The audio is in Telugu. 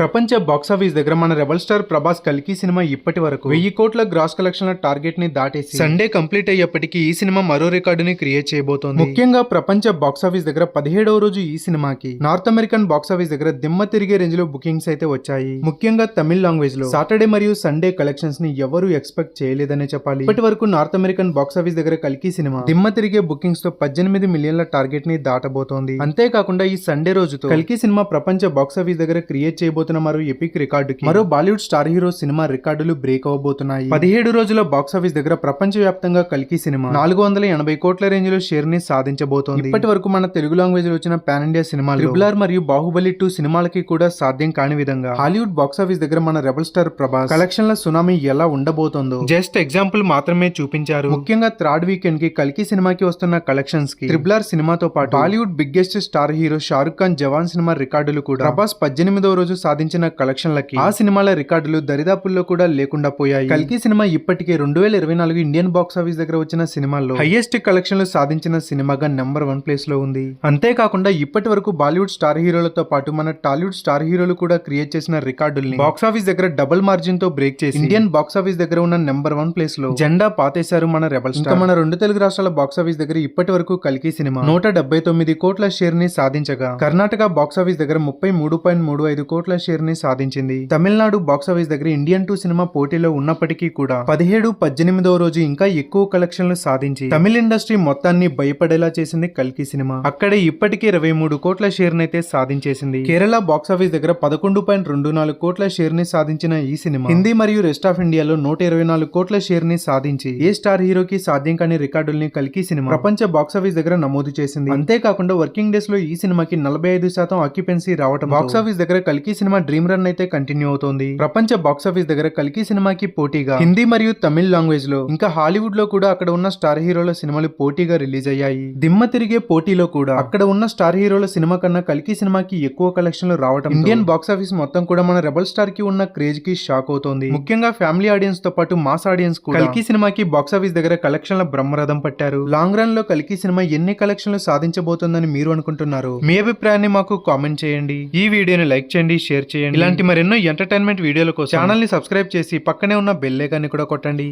ప్రపంచ బాక్సాఫీస్ దగ్గర మన రెబల్ స్టార్ ప్రభాస్ కల్కి సినిమా ఇప్పటి వరకు వెయ్యి కోట్ల గ్రాస్ కలెక్షన్ల టార్గెట్ని దాటేసి సండే కంప్లీట్ అయ్యేప్పటికీ ఈ సినిమా మరో రికార్డుని క్రియేట్ చేయబోతోంది. ముఖ్యంగా ప్రపంచ బాక్సాఫీస్ దగ్గర పదిహేడవ రోజు ఈ సినిమాకి నార్త్ అమెరికన్ బాక్సాఫీస్ దగ్గర దిమ్మ తిరిగే రేంజ్లో బుకింగ్స్ అయితే వచ్చాయి. ముఖ్యంగా తమిళ లాంగ్వేజ్లో సాటర్డే మరియు సండే కలెక్షన్స్ని ఎవరు ఎక్స్పెక్ట్ చేయలేదనే చెప్పాలి. ఇప్పటి వరకు నార్త్ అమెరికన్ బాక్సాఫీస్ దగ్గర కల్కి సినిమా దిమ్మ తిరిగే బుకింగ్స్తో పద్దెనిమిది మిలియన్ల టార్గెట్ని దాటబోతోంది. అంతేకాకుండా ఈ సండే రోజుతో కల్కి సినిమా ప్రపంచ బాక్సాఫీస్ దగ్గర క్రియేట్ చేయబోతున్న మరో ఎపిక్ రికార్డుకి మరో బాలీవుడ్ స్టార్ హీరో సినిమా రికార్డులు బ్రేక్ అవ్వబోతున్నాయి పదిహేడు రోజుల బాక్సాఫీస్ దగ్గర ప్రపంచ వ్యాప్తంగా కల్కి సినిమా. నాలుగు వందల ఎనభై కోట్ల రేంజ్లో షేర్ని సాధించబోతోంది. ఇప్పటి వరకు మన తెలుగు లాంగ్వేజ్లో వచ్చిన పాన్ ఇండియా సినిమాలు ట్రిపుల్ ఆర్ మరియు బాహుబలి టూ సినిమాలకి కూడా సాధ్యం కాని విధంగా. హాలీవుడ్ బాక్సాఫీస్ దగ్గర మన రెబల్ స్టార్ ప్రభాస్ కలెక్షన్ల సునామీ ఎలా ఉండబోతోందో. జస్ట్ ఎగ్జాంపుల్ మాత్రమే చూపించారు. ముఖ్యంగా థర్డ్ వీకెండ్కి కల్కి సినిమాకి వస్తున్న కలెక్షన్స్కి ట్రిపుల్ ఆర్ సినిమాతో పాటు Hollywood biggest star hero Shahrukh Khan Jawan cinema రికార్డులు కూడా. ప్రభాస్ పద్దెనిమిదవ రోజు సాధించిన కలెక్షన్లకి ఆ సినిమాల రికార్డులు దరిదాపుల్లో కూడా లేకుండా పోయాయి. కల్కి సినిమా ఇప్పటికే రెండు వేల ఇరవై నాలుగు ఇండియన్ బాక్స్ ఆఫీస్ దగ్గర వచ్చిన సినిమాల్లో హైయెస్ట్ కలెక్షన్లు సాధించిన సినిమాగా నెంబర్ వన్ ప్లేస్లో ఉంది. అంతేకాకుండా ఇప్పటి వరకు బాలీవుడ్ స్టార్ హీరోలతో పాటు మన టాలీవుడ్ స్టార్ హీరోలు కూడా క్రియేట్ చేసిన రికార్డుల్ని బాక్స్ ఆఫీస్ దగ్గర డబుల్ మార్జిన్తో బ్రేక్ చేసి ఇండియన్ బాక్స్ ఆఫీస్ దగ్గర ఉన్న నెంబర్ వన్ ప్లేస్లో జెండా పాతేశారు మన రెబల్ ఇంకా మన రెండు తెలుగు రాష్ట్రాల బాక్స్ ఆఫీస్ దగ్గర ఇప్పటి వరకు కల్కి సినిమా నూట డెబ్బై తొమ్మిది కోట్ల షేర్ని సాధించగా కర్ణాటక బాక్స్ ఆఫీస్ దగ్గర ముప్పై మూడు పాయింట్ మూడు ఐదు కోట్ల షేర్ని సాధించింది. తమిళనాడు బాక్స్ ఆఫీస్ దగ్గర ఇండియన్ టూ సినిమా పోటీలో ఉన్నప్పటికీ కూడా పదిహేడు పద్దెనిమిదవ రోజు ఇంకా ఎక్కువ కలెక్షన్లు సాధించి తమిళ ఇండస్ట్రీ మొత్తాన్ని భయపడేలా చేసింది కల్కి సినిమా. అక్కడే ఇప్పటికే ఇరవై మూడు కోట్ల షేర్ నైతే సాధించేసింది. కేరళ బాక్స్ ఆఫీస్ దగ్గర పదకొండు పాయింట్ రెండు నాలుగు కోట్ల షేర్ని సాధించిన ఈ సినిమా. హిందీ మరియు రెస్ట్ ఆఫ్ ఇండియాలో నూట ఇరవై నాలుగు కోట్ల షేర్ని సాధించి ఏ స్టార్ హీరోకి సాధ్యం కాని రికార్డుల్ని కల్కి సినిమా ప్రపంచ బాక్స్ ఆఫీస్ దగ్గర నమోదు చేసింది. అంతేకాకుండా వర్కింగ్ డేస్లో ఈ సినిమాకి నలభై ఐదు శాతం ఆక్యుపెన్సీ రావడం బాక్స్ ఆఫీస్ దగ్గర కల్కి సినిమా డ్రీమ్ రన్ అయితే కంటిన్యూ అవుతోంది. ప్రపంచ బాక్స్ ఆఫీస్ దగ్గర కల్కి సినిమాకి పోటీగా హిందీ మరియు తమిళ లాంగ్వేజ్లో ఇంకా హాలీవుడ్లో కూడా అక్కడ ఉన్న స్టార్ హీరోల సినిమాలు పోటీగా రిలీజ్ అయ్యాయి. దిమ్మ తిరిగే పోటీలో కూడా అక్కడ ఉన్న స్టార్ హీరోల సినిమా కన్నా కల్కి సినిమాకి ఎక్కువ కలెక్షన్లు రావడం ఇండియన్ బాక్స్ ఆఫీస్ మొత్తం కూడా మన రెబల్ స్టార్కి ఉన్న క్రేజ్కి షాక్ అవుతోంది. ముఖ్యంగా ఫ్యామిలీ ఆడియన్స్తో పాటు మాస్ ఆడియన్స్ కూడా కల్కి సినిమాకి బాక్స్ ఆఫీస్ దగ్గర కలెక్షన్ల బ్రహ్మరథం పట్టారు. లాంగ్ రన్లో కల్కి సినిమా ఎన్ని కలెక్షన్లు సాధించబోతుందని మీరు అనుకుంటున్నారు? మీ అభిప్రాయాన్ని మాకు కామెంట్ చేయండి. ఈ వీడియోని లైక్ చేయండి షేర్ చేయండి. ఇలాంటి మరెన్నో ఎంటర్టైన్మెంట్ వీడియోల కోసం ఛానల్ని సబ్స్క్రైబ్ చేసి పక్కనే ఉన్న బెల్ ఐకాన్ని కూడా కొట్టండి.